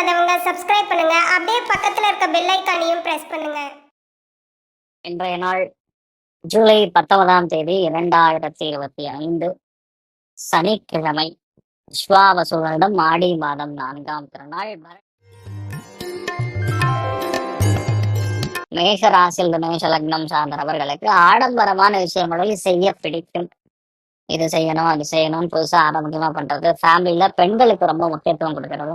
Subscribe பண்ணுங்க. அப்படியே பக்கத்துல இருக்க பெல் ஐக்கானையும் பிரஸ் பண்ணுங்க. இன்றைய நாள் ஜூலை பத்தொன்பதாம் தேதி இரண்டாயிரத்தி இருபத்தி ஐந்து சனிக்கிழமை. விஸ்வாவசு வருடம் ஆடி மாதம் நான்காம் திருநாள் வர- மேஷ லக்னம் சார்ந்தவர்களுக்கு ஆடம்பரமான விஷயங்களை செய்ய பிடிக்கும். இது செய்யணும் அது செய்யணும் புதுசா ஆரம்பிக்கமா பண்றது. ஃபேமிலியில பெண்களுக்கு ரொம்ப முக்கியத்துவம் கொடுக்கறது.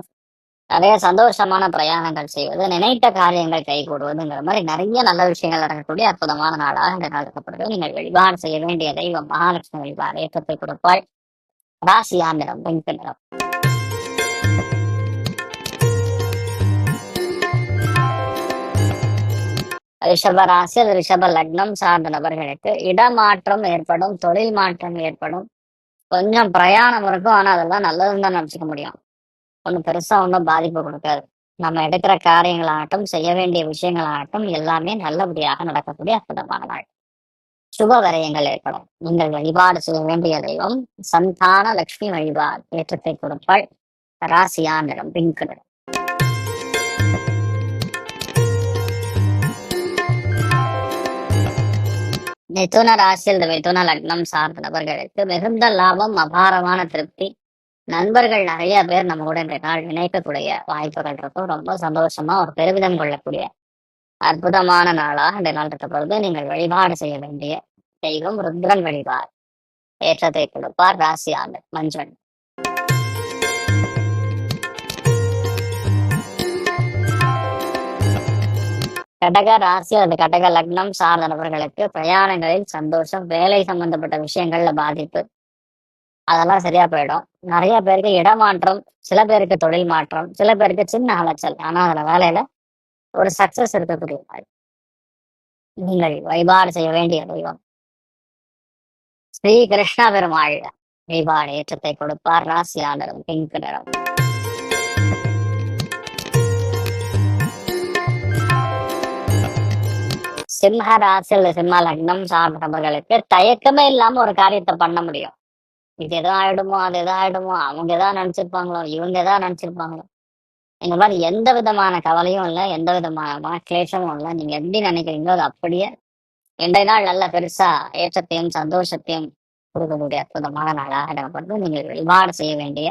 நிறைய சந்தோஷமான பிரயாணங்கள் செய்வது நினைத்த காரியங்கள் கைகூடுவதுங்கிற மாதிரி நிறைய நல்ல விஷயங்கள் நடக்கக்கூடிய அற்புதமான நாளாக இந்த நாள் நீங்கள் வழிபாடு செய்ய வேண்டிய தெய்வம் மகாலட்சுமி வழிபாடு ஏற்றத்தை கொடுப்பாள். ராசியா நிறம் வெண்கு நிறம். ரிஷப ராசி அது ரிஷப லக்னம் சார்ந்த நபர்களுக்கு இடமாற்றம் ஏற்படும் தொழில் மாற்றம் ஏற்படும். கொஞ்சம் பிரயாணம் இருக்கும் ஆனா அதெல்லாம் நல்லதுன்னு தான் நினைச்சுக்க முடியும். ஒன்றும் பெருசா ஒன்றும் பாதிப்பு கொடுக்காது. நம்ம எடுக்கிற காரியங்களாகட்டும் செய்ய வேண்டிய விஷயங்களாகட்டும் எல்லாமே நல்லபடியாக நடக்கக்கூடிய அற்புதமான நாள். சுப வரையங்கள் ஏற்படும். நீங்கள் வழிபாடு செய்ய வேண்டிய தெய்வம் சந்தான லட்சுமி வழிபாடு ஏற்றத்தை கொடுப்பாள். ராசியா நிறம் பிங்க் நிறம் மிதுன ராசியில் இந்த மிதுன லக்னம் சார்ந்த நபர்களுக்கு மிகுந்த லாபம் அபாரமான திருப்தி. நண்பர்கள் நிறைய பேர் நம்ம கூட நாள் இணைக்கக்கூடிய வாய்ப்புகள் இருக்கும். ரொம்ப சந்தோஷமா ஒரு பெருமிதம் கொள்ளக்கூடிய அற்புதமான நாளாக இந்த நாள் இருக்க பொழுது நீங்கள் வழிபாடு செய்ய வேண்டிய தெய்வம் ருத்ரன் வழிபாடு. ஏற்றத்தை கொடுப்பார் ராசி ஆண்டு மஞ்சள். கடக ராசி அல்லது கடக லக்னம் சார்ந்த நபர்களுக்கு பிரயாணங்களில் சந்தோஷம் வேலை சம்பந்தப்பட்ட விஷயங்கள்ல பாதிப்பு அதெல்லாம் சரியா போயிடும். நிறைய பேருக்கு இடமாற்றம் சில பேருக்கு தொழில் மாற்றம் சில பேருக்கு சின்ன அலைச்சல். ஆனா அதுல வேலையில ஒரு சக்சஸ் இருக்கக்கூடிய மாதிரி நீங்கள் வழிபாடு செய்ய வேண்டிய தெய்வம். ஸ்ரீ கிருஷ்ண பெருமாள் வழிபாடு ஏற்றத்தை கொடுப்பார் ராசியா பிங்க் நிறம் சிம்ம ராசியில் சிம்ம லக்னம் சார்ந்தவர்களுக்கு தயக்கமே இல்லாம ஒரு காரியத்தை பண்ண முடியும். இது எதோ ஆயிடுமோ அது எதோ ஆயிடுமோ அவங்க எதா நினைச்சிருப்பாங்களோ இவங்க எதா நினைச்சிருப்பாங்களோ. இந்த மாதிரி எந்த விதமான கவலையும் இல்லை எந்த விதமான கிளேஷமும் இல்லை. நீங்க எப்படி நினைக்கிறீங்களோ அது அப்படியே இன்றைய நாள் நல்ல பெருசா ஏற்றத்தையும் சந்தோஷத்தையும் கொடுக்கக்கூடிய அற்புதமான நாளாக இடப்படுது நீங்கள் வழிபாடு செய்ய வேண்டிய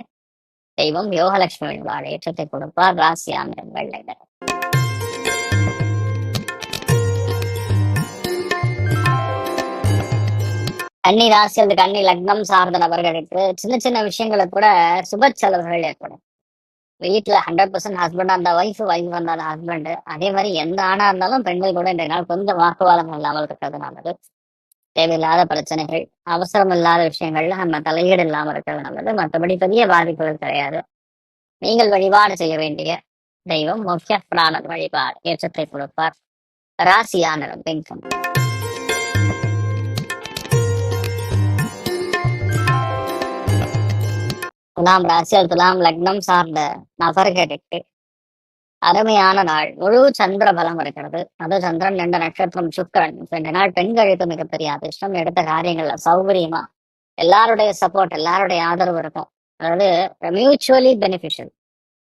தெய்வம் யோகலட்சுமி வழிபாடு ஏற்றத்தை கொடுப்பார். ராசியாமிரம் வெள்ளை கன்னி ராசி அந்த கன்னி லக்னம் சார்ந்த நபர்களுக்கு சின்ன சின்ன விஷயங்களை கூட சுப செலவுகள் ஏற்படும். வீட்டுல ஹண்ட்ரட் பர்சன்ட் ஹஸ்பண்டா இருந்தா ஒய்ஃப் ஒய்ஃப் வந்தா ஹஸ்பண்ட் அதே மாதிரி எந்த ஆணா இருந்தாலும் பெண்கள் கூட இந்த நாள் கொஞ்சம் வாக்குவாதம் இல்லாமல் இருக்கிறது நல்லது தேவையில்லாத பிரச்சனைகள் அவசரம் இல்லாத விஷயங்கள்ல நம்ம தலையீடு இல்லாமல் இருக்கிறது நல்லது மற்றபடி பெரிய பாதிப்புகள் கிடையாது. நீங்கள் வழிபாடு செய்ய வேண்டிய தெய்வம் முக்கிய பிராணர் வழிபாடு ஏற்றத்தை கொடுப்பார். ராசியானரும் பிங்கம் நாம் ராசியில் துலாம் லக்னம் சார்ந்த நபர்களுக்கு அருமையான நாள். முழு சந்திர பலம் இருக்கிறது அது சந்திரன் ரெண்டு நட்சத்திரம் சுக்கரன். ரெண்டு நாள் பெண்களுக்கு மிகப்பெரிய அதிர்ஷ்டம். எடுத்த காரியங்கள்ல சௌகரியமா. எல்லாருடைய சப்போர்ட் எல்லாருடைய ஆதரவு இருக்கும். அதாவது மியூச்சுவலி பெனிஃபிஷியல்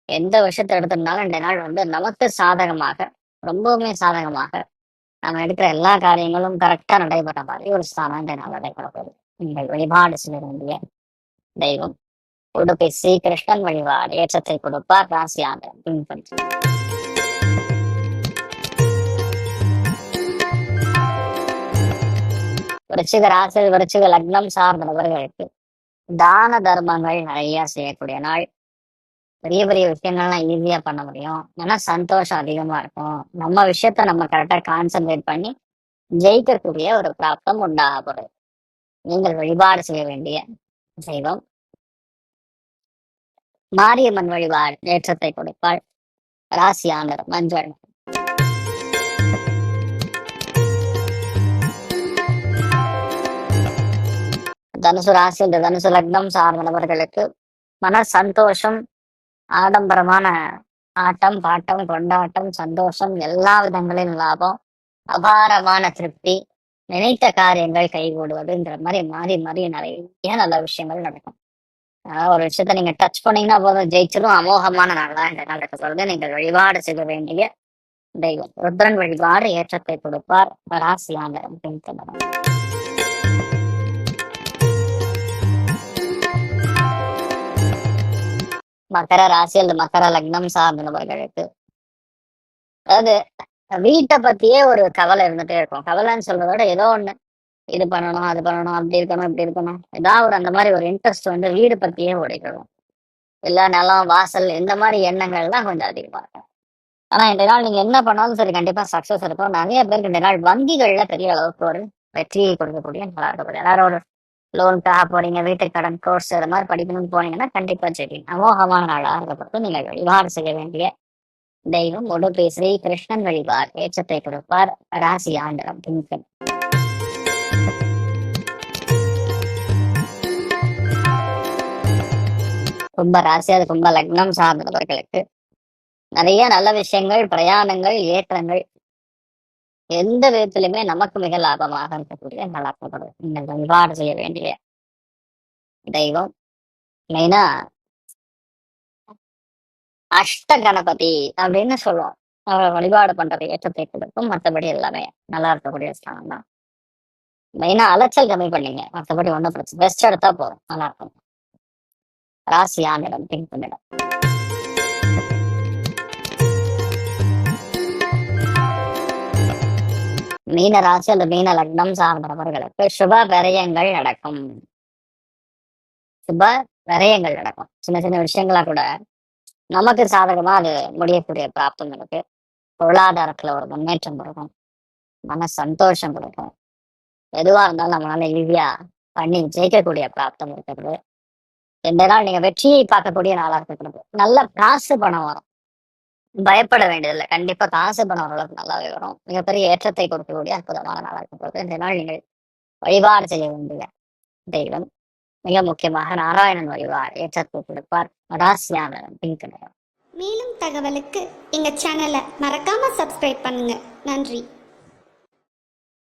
எந்த விஷயத்தை எடுத்திருந்தாலும் ரெண்டு நாள் வந்து நமக்கு சாதகமாக ரொம்பவுமே சாதகமாக நம்ம எடுக்கிற எல்லா காரியங்களும் கரெக்டா நடைபெற மாதிரி ஒரு ஸ்தானம் இந்த நாள் நடைபெற போகுது. நீங்கள் வழிபாடு செய்ய வேண்டிய தெய்வம். உடுப்பை ஸ்ரீ கிருஷ்ணன் வழிபாடு ஏற்றத்தை கொடுப்பார் ராசியாக பின்பற்றி விருச்சிக ராசி விருச்சிக லக்னம் சார்ந்த நபர்களுக்கு தான தர்மங்கள் நிறைய செய்யக்கூடிய நாள். பெரிய பெரிய விஷயங்கள்லாம் ஈஸியா பண்ண முடியும். ஏன்னா சந்தோஷம் அதிகமா இருக்கும். நம்ம விஷயத்த நம்ம கரெக்டா கான்சென்ட்ரேட் பண்ணி ஜெயிக்கக்கூடிய ஒரு பிராப்தம் உண்டாகப்படுது நீங்கள் வழிபாடு செய்ய வேண்டிய தெய்வம். மாரியம்மன் வழிபாடு ஏற்றத்தை கொடுப்பாள். ராசியானர் மஞ்சள். தனுசு ராசி இந்த தனுசு லக்னம் சார்ந்த நபர்களுக்கு மன சந்தோஷம் ஆடம்பரமான ஆட்டம் பாட்டம் கொண்டாட்டம் சந்தோஷம் எல்லா விதங்களிலும் லாபம் அபாரமான திருப்தி நினைத்த காரியங்கள் கைகூடுவதுன்ற மாதிரி மாறி மாறி நிறைய நல்ல விஷயங்கள் நடக்கும். ஒரு விஷயத்த நீங்க டச் பண்ணீங்கன்னா போதும். ஜெயிச்சிடும் அமோகமான நாள் தான் இந்த நாள் சொல்றது நீங்கள் வழிபாடு செய்ய வேண்டிய தெய்வம். ருத்ரன் வழிபாடு ஏற்றத்தை கொடுப்பார். ராசியான அப்படின்னு சொல்லலாம். மகர ராசி அல்லது மகர லக்னம் சார்ந்தவர்களுக்கு அதாவது வீட்டை பத்தியே ஒரு கவலை இருந்துட்டே இருக்கும். கவலைன்னு சொல்றத விட ஏதோ ஒண்ணு இது பண்ணணும் அது பண்ணணும் அப்படி இருக்கணும் இப்படி இருக்கணும். ஏதாவது ஒரு அந்த மாதிரி ஒரு இன்ட்ரெஸ்ட் வந்து வீடு பத்தியே உடைக்கணும் இல்ல நிலம் வாசல் இந்த மாதிரி எண்ணங்கள் தான் கொஞ்சம் அதிகமா இருக்கும். ஆனா இந்த நாள் நீங்க என்ன பண்ணாலும் சரி கண்டிப்பா சக்சஸ் இருக்கும். நிறைய பேருக்கு இந்த நாள் வங்கிகள்ல பெரிய அளவுக்கு ஒரு வெற்றியை கொடுக்கக்கூடிய நல்லா இருக்கக்கூடிய எல்லாரும் ஒரு லோனுக்காக போறீங்க வீட்டு கடன் கோர்ஸ் அது மாதிரி படிக்கணும்னு போனீங்கன்னா கண்டிப்பா சரி. அமோகமான நாளாக இருக்கப்பட்டு நீங்கள் வழிபாடு செய்ய வேண்டிய தெய்வம் உடுப்பை ஸ்ரீ கிருஷ்ணன் வழிபார் ஏற்றத்தை கொடுப்பார். ராசி ஆண்டரம் திங்கள். கும்ப ராசி அது கும்ப லக்னம் சார்ந்தவர்களுக்கு. நிறைய நல்ல விஷயங்கள் பிரயாணங்கள் ஏற்றங்கள். எந்த விதத்திலுமே நமக்கு மிக லாபமாக இருக்கக்கூடிய நல்லாக்கப்படும் நீங்கள் வழிபாடு செய்ய வேண்டிய தெய்வம். மெயினா அஷ்ட கணபதி அப்படின்னு சொல்லுவோம். அவரை வழிபாடு பண்றது ஏற்றத்தை கொடுக்கும். மற்றபடி எல்லாமே நல்லா இருக்கக்கூடிய ஸ்தானம் தான். மெயினா அலைச்சல் கம்மி பண்ணீங்க. மற்றபடி ஒன்றும் பிரச்சனை பெஸ்ட் எடுத்தா போதும். நல்லா இருக்கும். ராசி ஆனிடம் திங்க் பண்ணிடும் மீன ராசி அல்லது மீன லக்னம் சார்ந்தவர்களுக்கு சுப விரயங்கள் நடக்கும். சுப விரயங்கள் நடக்கும். சின்ன சின்ன விஷயங்களா கூட நமக்கு சாதகமா அது முடியக்கூடிய பிராப்தம் இருக்கு. பொருளாதாரத்துல ஒரு முன்னேற்றம் கொடுக்கும். மன சந்தோஷம் கொடுக்கும். எதுவா இருந்தாலும் நம்மளால ஈஸியா பண்ணி ஜெயிக்கக்கூடிய பிராப்தம் இருக்கிறது. ரெண்டு நாள் நீங்க வெற்றியை பார்க்கக்கூடிய நாளா இருக்கிறது நல்ல காசு பணம் வரும். பயப்பட வேண்டியதில்லை. கண்டிப்பா காசு பணம் ஓரளவுக்கு நல்லாவே வரும். மிகப்பெரிய ஏற்றத்தை கொடுக்கக்கூடிய அற்புதமான நாளா இருக்கிறது ரெண்டு நாள் நீங்கள் வழிபாடு செய்ய வேண்டிய தெய்வம். மிக முக்கியமாக நாராயணன் வழிபாடு. ஏற்றத்தை கொடுப்பார். ராசியான பிங்க் மேலும் தகவலுக்கு எங்க சேனலை மறக்காம சப்ஸ்கிரைப் பண்ணுங்க. நன்றி.